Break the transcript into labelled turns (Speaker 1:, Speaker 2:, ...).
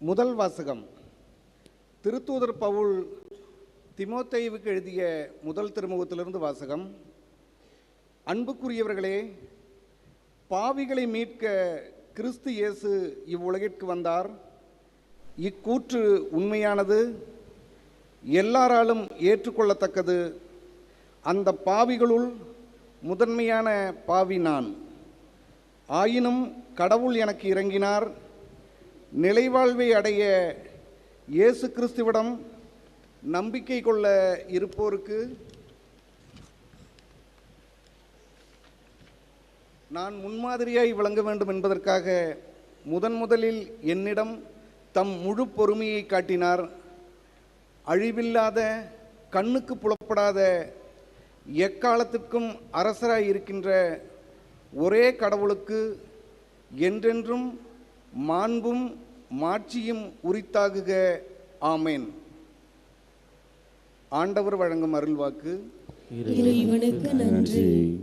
Speaker 1: முதல் வாசகம். திருத்தூதர் பவுல் திமோத்தேயுவுக்கு எழுதிய முதல் திருமுகத்திலிருந்து வாசகம். அன்புக்குரியவர்களே பாவிகளை மீட்க கிறிஸ்து இயேசு இவ்வுலகிற்கு வந்தார். இக்கூற்று உண்மையானது. எல்லாராலும் ஏற்றுக்கொள்ளத்தக்கது. அந்த பாவிகளுள் முதன்மையான பாவி நான். ஆயினும் கடவுள் எனக்கு இறங்கினார். நிலைவாழ்வை அடைய இயேசு கிறிஸ்துவிடம் நம்பிக்கை கொள்ள இருப்போருக்கு நான் முன்மாதிரியாய் விளங்க வேண்டும் என்பதற்காக முதன் முதலில் என்னிடம் தம் முழு பொறுமையை காட்டினார். அழிவில்லாத கண்ணுக்கு புலப்படாத எக்காலத்திற்கும் அரசராய் இருக்கின்ற ஒரே கடவுளுக்கு என்றென்றும் மாண்பும் மாட்சியும் உரித்தாகுக. ஆமேன். ஆண்டவர் வழங்கும் அருள்வாக்கு.
Speaker 2: இறைவனுக்கு நன்றி.